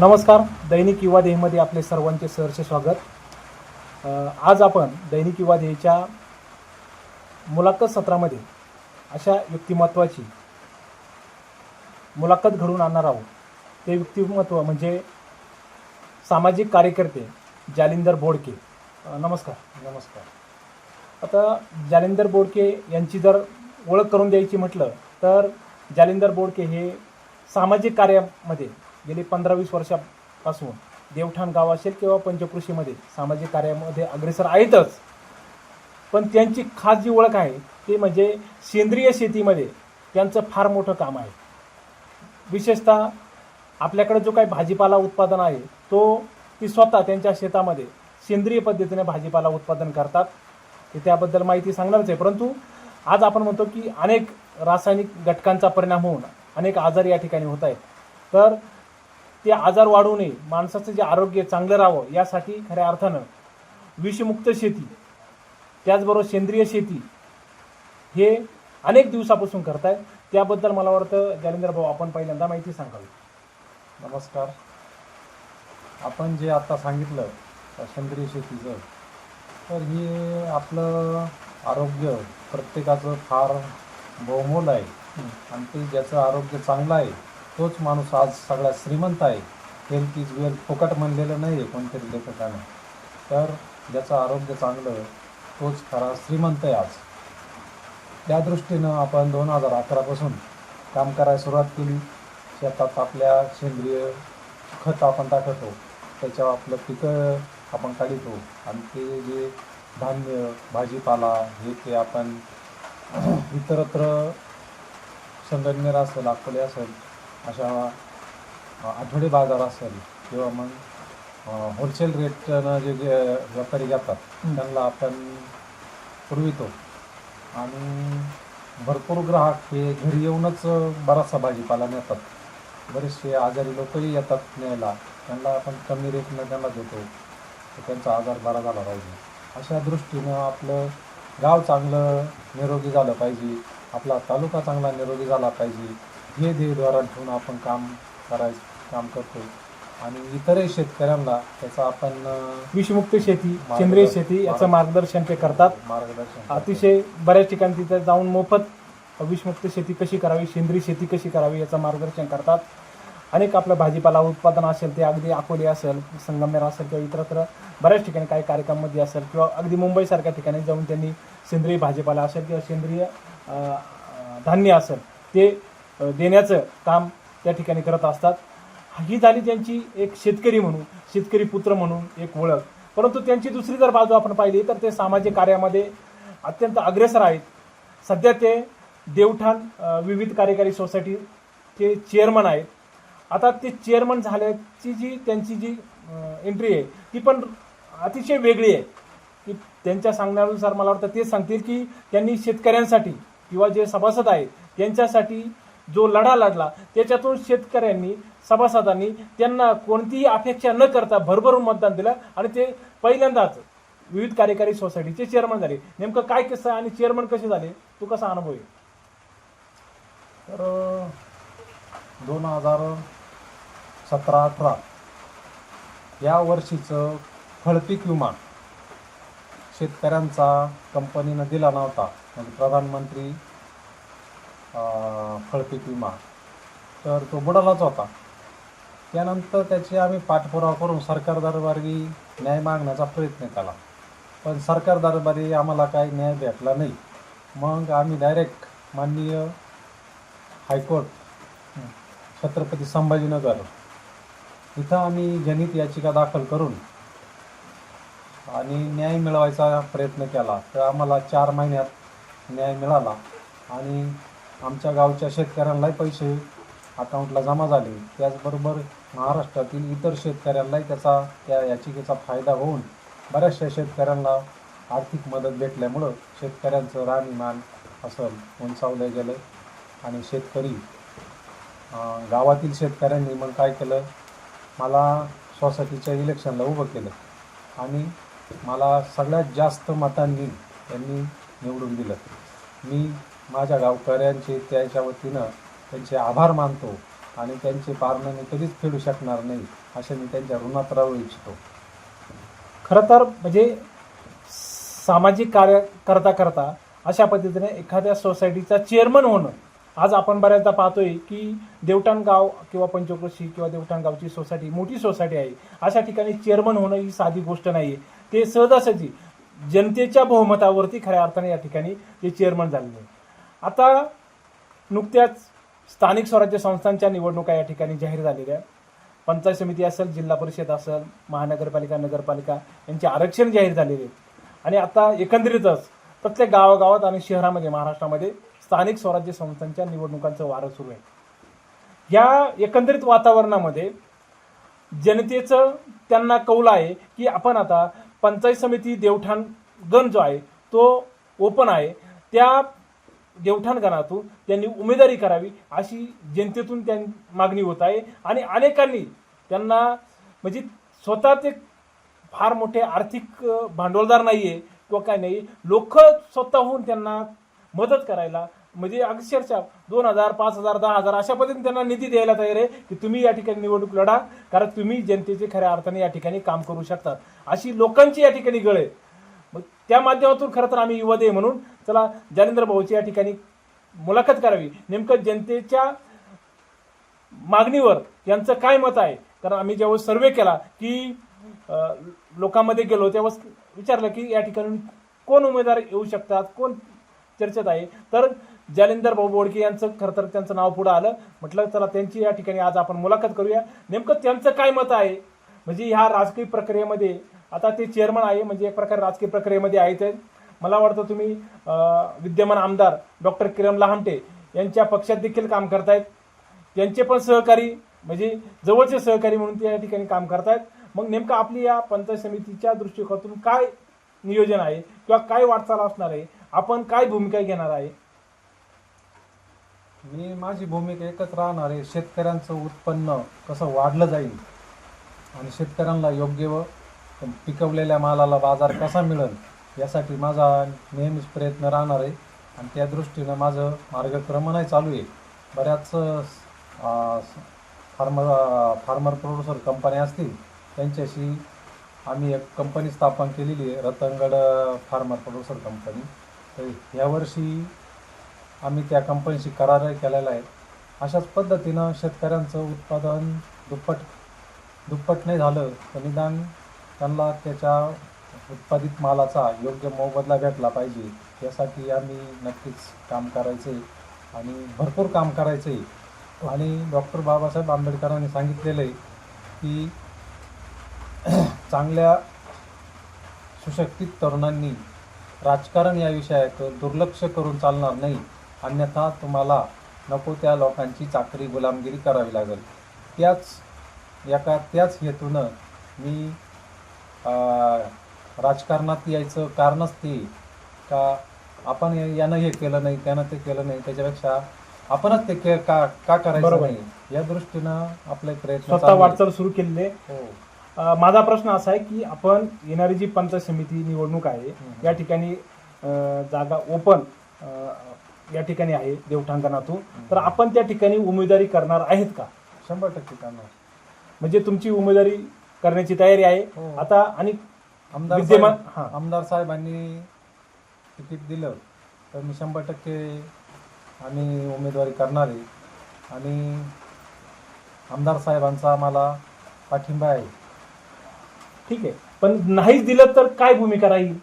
नमस्कार दैनिक युवा देहीमध्ये आपले सर्वांचे सहर्ष स्वागत. आज आपण दैनिक युवा देहीच्या मुलाखत सत्रामध्ये अशा व्यक्तिमत्वाची मुलाखत घडवून आणणार आहोत. ते व्यक्तिमत्व म्हणजे सामाजिक कार्यकर्ते जालिंदर बोडके. नमस्कार. नमस्कार. आता जालिंदर बोडके यांची जर ओळख करून द्यायची म्हटलं तर जालिंदर बोडके हे सामाजिक कार्यामध्ये गेली पंधरा वीस वर्षापासून देवठाण गाव असेल किंवा पंचकृषीमध्ये सामाजिक कार्यामध्ये अग्रेसर आहेतच. पण त्यांची खास जी ओळख आहे ते म्हणजे सेंद्रिय शेतीमध्ये त्यांचं फार मोठं काम आहे. विशेषतः आपल्याकडे जो काही भाजीपाला उत्पादन आहे तो ती स्वतः त्यांच्या शेतामध्ये सेंद्रिय पद्धतीने भाजीपाला उत्पादन करतात. ते त्याबद्दल माहिती सांगणारच आहे परंतु आज आपण म्हणतो की अनेक रासायनिक घटकांचा परिणाम होऊन अनेक आजार या ठिकाणी होत आहेत. तर ते आजार वाढू नये माणसाचं जे आरोग्य चांगलं राहावं यासाठी खऱ्या अर्थानं विषमुक्त शेती त्याचबरोबर सेंद्रिय शेती हे अनेक दिवसापासून करतायत त्याबद्दल मला वाटतं जालिंदर भाऊ आपण पहिल्यांदा माहिती सांगावी. नमस्कार. आपण जे आता सांगितलं सेंद्रिय शेतीचं तर हे आपलं आरोग्य प्रत्येकाचं फार बहुमोल आहे. आणि ते ज्याचं आरोग्य चांगलं आहे तोच माणूस आज सगळ्यात श्रीमंत आहे. हेल्थ इज वेल फुकट म्हणलेलं नाही आहे कोणतरी लेखकानं. तर ज्याचं आरोग्य चांगलं तोच खरा श्रीमंत आहे आज. त्या दृष्टीनं आपण दोन हजार अकरापासून काम करायला सुरुवात केली. शेतात आपल्या सेंद्रिय खत आपण टाकतो त्याच्यावर आपलं पिकं आपण काढतो. आणि ते जे धान्य भाजीपाला हे ते आपण इतरत्र संगमनेर असेल अकोले असेल अशा आठवडे बाजार असेल किंवा मग होलसेल रेटनं जे जे व्यापारी घेतात त्यांना आपण पुरवितो. आणि भरपूर ग्राहक हे घरी येऊनच बराचसा भाजीपाला नेतात. बरेचसे आजारी लोकही येतात न्यायला. त्यांना आपण कमी रेटनं त्यांना देतो. तर त्यांचा आजार बरा झाला पाहिजे. अशा दृष्टीनं आपलं गाव चांगलं निरोगी झालं पाहिजे. आपला तालुका चांगला निरोगी झाला पाहिजे. हे ध्येयद्वारा ठेवून आपण काम करायचं काम करतो आणि इतरही शेतकऱ्यांना त्याचा आपण विषमुक्त शेती सेंद्रिय शेती याचं मार्गदर्शन ते करतात. मार्गदर्शन. अतिशय बऱ्याच ठिकाणी तिथे जाऊन मोफत विषमुक्त शेती कशी करावी सेंद्रिय शेती कशी करावी याचं मार्गदर्शन करतात. अनेक आपलं भाजीपाला उत्पादन असेल ते अगदी अकोले असेल संगमनेर असेल किंवा इतरत्र बऱ्याच ठिकाणी काही कार्यक्रमामध्ये असेल किंवा अगदी मुंबईसारख्या ठिकाणी जाऊन त्यांनी सेंद्रिय भाजीपाला असेल किंवा सेंद्रिय धान्य असेल ते देण्याचं काम त्या ठिकाणी करत असतात. ही झाली त्यांची एक शेतकरी म्हणून शेतकरी पुत्र म्हणून एक ओळख. परंतु त्यांची दुसरी जर बाजू आपण पाहिली तर ते सामाजिक कार्यामध्ये अत्यंत अग्रेसर आहेत. सध्या ते देवठाण विविध कार्यकारी सोसायटीचे चेअरमन आहेत. आता ते चेअरमन झाल्याची जी त्यांची जी एंट्री आहे ती पण अतिशय वेगळी आहे. की त्यांच्या सांगण्यानुसार मला वाटतं ते सांगतील की त्यांनी शेतकऱ्यांसाठी किंवा जे सभासद आहेत त्यांच्यासाठी जो लढा लढला त्याच्यातून शेतकऱ्यांनी सभासदांनी त्यांना कोणतीही अपेक्षा न करता भरभरून मतदान दिलं आणि ते पहिल्यांदाच विविध कार्यकारी सोसायटीचे चेअरमन झाले. नेमकं काय किस्सा आहे आणि चेअरमन कसे झाले? तू कसा अनुभव आहे? तर दोन हजार सतरा अठरा या वर्षीचं फळपीक विमा शेतकऱ्यांचा कंपनीनं दिला नव्हता. म्हणजे प्रधानमंत्री फळपीक विमा. तर तो बुडालाच होता. त्यानंतर त्याची आम्ही पाठपुरावा करून सरकार दरबारी न्याय मागण्याचा प्रयत्न केला. पण सरकार दरबारी आम्हाला काही न्याय भेटला नाही. मग आम्ही डायरेक्ट माननीय हायकोर्ट छत्रपती संभाजीनगर इथं आम्ही जनहित याचिका दाखल करून आणि न्याय मिळवायचा प्रयत्न केला. तर आम्हाला चार महिन्यात न्याय मिळाला आणि आमच्या गावच्या शेतकऱ्यांनाही पैसे अकाउंटला जमा झाले. त्याचबरोबर महाराष्ट्रातील इतर शेतकऱ्यांनाही त्याचा त्या याचिकेचा फायदा होऊन बऱ्याचशा शेतकऱ्यांना आर्थिक मदत भेटल्यामुळं शेतकऱ्यांचं राहणीमान असं उंचावलं गेलं आणि शेतकरी गावातील शेतकऱ्यांनी मग काय केलं? मला सोसायटीच्या इलेक्शनला उभं केलं आणि मला सगळ्यात जास्त मतांनी त्यांनी निवडून दिलं. मी माझ्या गावकऱ्यांचे त्याच्या वतीनं त्यांचे आभार मानतो आणि त्यांचे पारणं मी कधीच फेडू शकणार नाही असे मी त्यांच्या ऋणात राहू इच्छितो. खरं तर म्हणजे सामाजिक कार्य करता करता अशा पद्धतीने एखाद्या सोसायटीचा चेअरमन होणं आज आपण बऱ्याचदा पाहतोय की देवटाणगाव किंवा पंचक्रोशी किंवा देवटाणगावची सोसायटी मोठी सोसायटी आहे अशा ठिकाणी चेअरमन होणं ही साधी गोष्ट नाही आहे ते सहजासहजी जनतेच्या बहुमतावरती खऱ्या अर्थाने या ठिकाणी ते चेअरमन झालेले आहे आता नुकत्याच स्थानिक स्वराज्य संस्थांच्या निवडणुका या ठिकाणी जाहीर झालेल्या आहेत. पंचायत समिती असेल जिल्हा परिषद असेल महानगरपालिका नगरपालिका यांचे आरक्षण जाहीर झालेले आहेत. आणि आता एकंदरीतच प्रत्येक गावागावात आणि शहरामध्ये महाराष्ट्रामध्ये स्थानिक स्वराज्य संस्थांच्या निवडणुकांचं वारं सुरू आहे. या एकंदरीत वातावरणामध्ये जनतेचं त्यांना कौल आहे की आपण आता पंचायत समिती देवठाण गण जो आहे तो ओपन आहे. त्या देवठाण गणातून त्यांनी उमेदवारी करावी अशी जनतेतून त्यां मागणी होत आहे. आणि अनेकांनी त्यांना म्हणजे स्वतः ते फार मोठे आर्थिक भांडवलदार नाही आहे किंवा काय नाही. लोक स्वतःहून त्यांना मदत करायला म्हणजे अक्षरशः दोन हजार पाच हजार दहा हजार अशा पद्धतीने त्यांना निधी द्यायला तयार आहे की तुम्ही या ठिकाणी निवडणूक लढा कारण तुम्ही जनतेचे खऱ्या अर्थाने या ठिकाणी काम करू शकता. अशी लोकांची या ठिकाणी गळ आहे. मग त्या माध्यमातून खरं तर आम्ही युवा दे म्हणून चला जालेंद्र भाऊची या ठिकाणी मुलाखत करावी. नेमकं जनतेच्या मागणीवर यांचं काय मत आहे? कारण आम्ही जेव्हा सर्वे केला की लोकांमध्ये गेलो तेव्हा विचारलं की या ठिकाणी कोण उमेदवार येऊ शकतात? कोण चर्चेत आहे? तर जालिंदर भाऊ बोडके यांचं खरं तर त्यांचं नाव पुढं आलं. म्हटलं चला त्यांची या ठिकाणी आज आपण मुलाखत करूया. नेमकं त्यांचं काय मत आहे? म्हणजे ह्या राजकीय प्रक्रियेमध्ये आता ते चेअरमन आहे म्हणजे एक प्रकारे राजकीय प्रक्रियेमध्ये आहेत. ते. मला वाटतं तुम्ही विद्यमान आमदार डॉक्टर किरण लहामटे यांच्या पक्षात देखील काम करतायत. त्यांचे पण सहकारी म्हणजे जवळचे सहकारी म्हणून ते या ठिकाणी काम करतायत. मग नेमकं आपली या पंचायत समितीच्या दृष्टिकोनातून काय नियोजन आहे किंवा काय वाटचाल असणार आहे? आपण काय भूमिका घेणार आहे? मी माझी भूमिका एकच राहणार आहे शेतकऱ्यांचं उत्पन्न कसं वाढलं जाईल आणि शेतकऱ्यांना योग्य व पिकवलेल्या मालाला बाजार कसा मिळेल यासाठी माझा नेहमीच प्रयत्न राहणार आहे. आणि त्या दृष्टीनं माझं मार्गक्रमणही चालू आहे. बऱ्याच फार्मर फार्मर प्रोड्युसर कंपन्या असतील त्यांच्याशी आम्ही एक कंपनी स्थापन केलेली आहे रतनगड फार्मर प्रोड्युसर कंपनी. तर यावर्षी आम्ही त्या कंपनीशी करारही केलेला आहे. अशाच पद्धतीनं शेतकऱ्यांचं उत्पादन दुप्पट दुप्पट नाही झालं. तर निदान त्यांना त्याच्या उत्पादित मालाचा योग्य मोबदला भेटला पाहिजे यासाठी आम्ही नक्कीच काम करायचे आणि भरपूर काम करायचे. आणि डॉक्टर बाबासाहेब आंबेडकरांनी सांगितलेलं आहे की चांगल्या सुशक्तित तरुणांनी राजकारण या विषयात दुर्लक्ष करून चालणार नाही अन्यथा तुम्हाला नको त्या लोकांची चाकरी गुलामगिरी करावी लागेल. त्याच एका त्याच हेतूनं मी राजकारणात यायचं कारणच ते का आपण यानं हे केलं नाही त्यानं ते केलं नाही त्याच्यापेक्षा आपणच ते के का का करायचं बरोबर. नाही? या दृष्टीनं आपले प्रयत्न स्वतः चालू आहेत. वाटचाल सुरू केलेली आहे. हो. अ, माझा प्रश्न असा आहे की आपण येणारी जी पंचायत समिती निवडणूक आहे हम्म. या ठिकाणी अ, जागा ओपन या ठिकाणी आहे देवठांगणातून तर आपण त्या ठिकाणी उमेदवारी करणार आहेत का? शंभर टक्के करणार. म्हणजे तुमची उमेदवारी करण्याची तयारी आहे. हो. आता आणि आमदार विद्यमान साहेब- हा. आमदार साहेबांनी तिकीट दिलं तर मी शंभर टक्के आम्ही उमेदवारी करणार आहे. आणि आमदार साहेबांचा मला पाठिंबा आहे. ठीक आहे. पण नाहीच दिलं तर काय भूमिका राहील?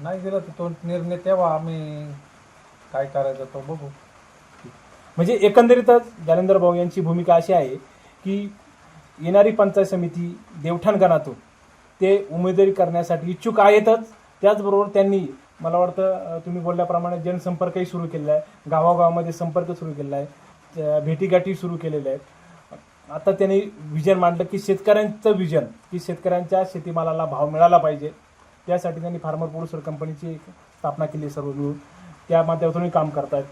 नाही दिलं तर तो निर्णय तेव्हा आम्ही काय करायचं तो बघू. म्हणजे एकंदरीतच जालिंदर भाऊ यांची भूमिका अशी आहे की येणारी पंचायत समिती देवठाणगणातून ते उमेदवारी करण्यासाठी इच्छुक आहेतच. त्याचबरोबर त्यांनी मला वाटतं तुम्ही बोलल्याप्रमाणे जनसंपर्कही सुरू केलेला आहे. गावागावामध्ये संपर्क सुरू केलेला आहे. भेटीगाठी सुरू केलेल्या आहेत. आता त्यांनी विजन मांडलं की शेतकऱ्यांचं विजन की शेतकऱ्यांच्या शेतीमालाला भाव मिळाला पाहिजे. त्यासाठी त्यांनी फार्मर प्रोड्युसर कंपनीची एक स्थापना केली सर्व मिळून. त्या माध्यमातूनही काम करतायत.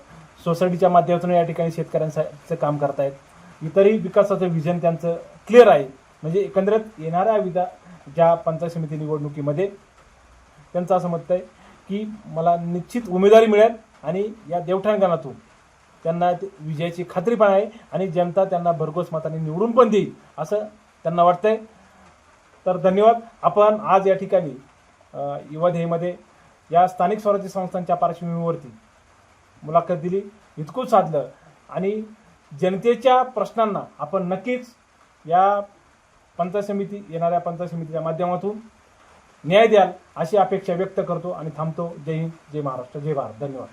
सोसायटीच्या माध्यमातून या ठिकाणी शेतकऱ्यांचं काम करतायत. इतरही विकासाचं विजन त्यांचं क्लिअर आहे. म्हणजे एकंदरीत येणाऱ्या विधा ज्या पंचायत समिती निवडणुकीमध्ये त्यांचं असं मत आहे की मला निश्चित उमेदवारी मिळेल आणि या देवठाणगणातून त्यांना ते- विजयाची खात्री पण आहे आणि जनता त्यांना भरघोस मताने निवडून पण देईल असं त्यांना वाटतंय. तर धन्यवाद. आपण आज या ठिकाणी अ, युवा ध्येयमध्ये या स्थानिक स्वराज्य संस्थांच्या पार्श्वभूमीवरती मुलाखत दिली. इतकूच साधलं आणि जनतेच्या प्रश्नांना आपण नक्कीच या पंचायत समिती येणाऱ्या पंचायत समितीच्या माध्यमातून न्याय द्याल अशी अपेक्षा व्यक्त करतो आणि थांबतो. जय हिंद जय महाराष्ट्र जय भारत. धन्यवाद.